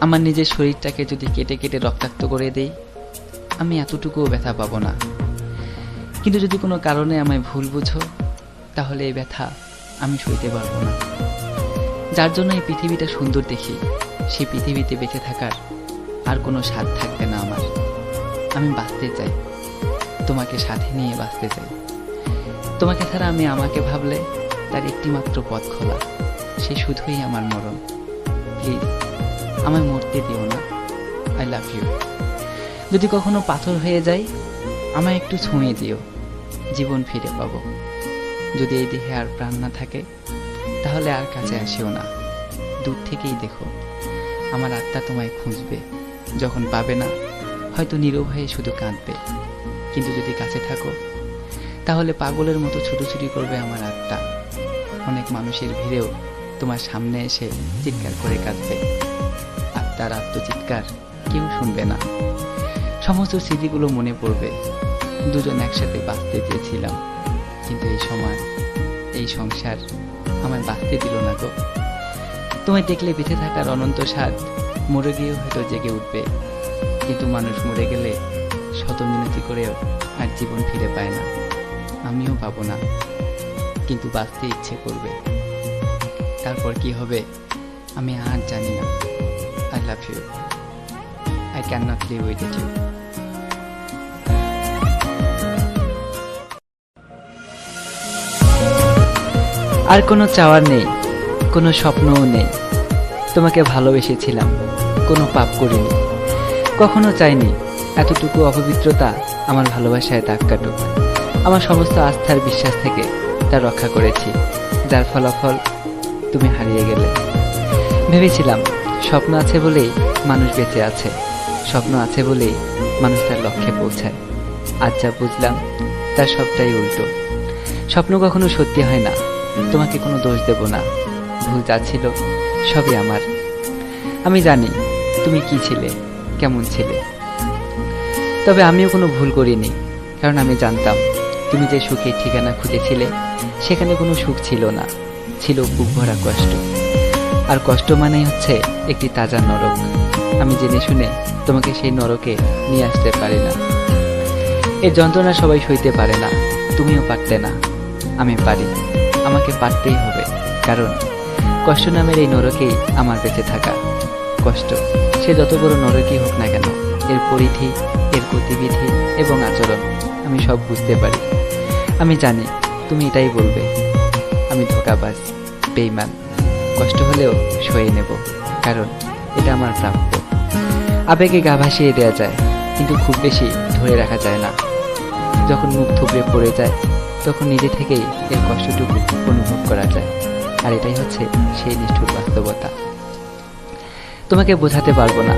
আমার নিজের শরীরটাকে যদি কেটে কেটে রক্তাক্ত করে দেই, আমি এতটুকুও ব্যথা পাবো না। কিন্তু যদি কোনো কারণে আমায় ভুল বুঝো, তাহলে এই ব্যথা আমি সইতে পারব না। যার জন্য এই পৃথিবীটা সুন্দর দেখি, সেই পৃথিবীতে বেঁচে থাকার আর কোনো স্বাদ থাকবে না আমার। আমি বাঁচতে চাই, তোমাকে সাথে নিয়ে বাঁচতে চাই। তোমাকে ছাড়া আমি আমাকে ভাবলে তার একটিমাত্র পথ খোলা, সে শুধুই আমার মরণ। প্লিজ। আমায় মরতে দিও না। আই লাভ ইউ যদি কখনো পাথর হয়ে যাই আমায় একটু ছুঁয়ে দিও। জীবন ফিরে পাবো। যদি এই দেহে আর প্রাণ না থাকে, তাহলে আর কাছে আসিও না। দূর থেকেই দেখো, আমার আত্মা তোমায় খুঁজবে। যখন পাবে না, হয়তো নীরব হয়ে শুধু কাঁদবে। কিন্তু যদি কাছে থাকো, তাহলে পাগলের মতো ছুটোছুটি করবে আমার আত্মা। অনেক মানুষের ভিড়েও তোমার সামনে এসে চিৎকার করে কাঁদবে। আত্মার আত্মচিৎকার কেউ শুনবে না। সমস্ত স্মৃতিগুলো মনে পড়বে। দুজন একসাথে বাঁচতে চেয়েছিলাম। কিন্তু এই সময়, এই সংসার আমায় বাঁচতে দিল না গো। তোমায় দেখলে বেঁচে থাকার অনন্ত স্বাদ মরে গিয়েও হয়তো জেগে উঠবে। কিন্তু মানুষ মরে গেলে শত মিনতি করেও আর জীবন ফিরে পায় না। আমিও পাবো না। কিন্তু বাঁচতে ইচ্ছে করবে। তারপর কি হবে, আমি আর জানি না। I love you I can not live with you আর কোনো চাওয়ার নেই, কোনো স্বপ্নও নেই। তোমাকে ভালোবেসেছিলাম, কোনো পাপ করিনি। কখনো চাইনি, এতটুকু অপবিত্রতা আমার ভালোবাসায় দাগ কাটুক। আমার সমস্ত আস্থার বিশ্বাস থেকে তা রক্ষা করেছি। যার ফলাফল তুমি হারিয়ে গেলে। ভেবেছিলাম, স্বপ্ন আছে বলেই মানুষ বেঁচে আছে। স্বপ্ন আছে বলেই মানুষ তার লক্ষ্যে পৌঁছায়। আজ যা বুঝলাম, তার সবটাই উল্টো। স্বপ্ন কখনো সত্যি হয় না। তোমাকে কোনো দোষ দেব না। ভুল যা ছিল, সবই আমার। আমি জানি, তুমি কি ছিলে, কেমন ছিলে। তবে আমিও কোনো ভুল করিনি, কারণ আমি জানতাম, তুমি যে সুখের ঠিকানা খুঁজেছিলে, সেখানে কোনো সুখ ছিল না। ছিল বুক ভরা কষ্ট। আর কষ্ট মানেই হচ্ছে একটি তাজা নরক। আমি জেনে শুনে তোমাকে সেই নরকে নিয়ে আসতে পারি না। এর যন্ত্রণা সবাই সইতে পারে না। তুমিও পারতে না। আমি পারি। আমাকে পারতেই হবে। কারণ কষ্ট নামের এই নরকেই আমার বেঁচে থাকা কষ্ট। সে যত বড় নরকই হোক না কেন, এর পরিধি, এর গতিবিধি এবং আচরণ আমি সব বুঝতে পারি। আমি জানি তুমি এটাই বলবে। আমি ধোকাবাজ, বেইমান। কষ্ট হলেও সয়ে নেব, কারণ এটা আমার প্রাপ্য। আবেগে গা ভাসিয়ে দেওয়া যায়, কিন্তু খুব বেশি ধরে রাখা যায় না। যখন মুখ থুবড়ে পড়ে যায়, তখন নিজে থেকেই এর কষ্টটুকু অনুভব করা যায়। আর এটাই হচ্ছে সেই নিষ্ঠুর বাস্তবতা। তোমাকে বোঝাতে পারব না।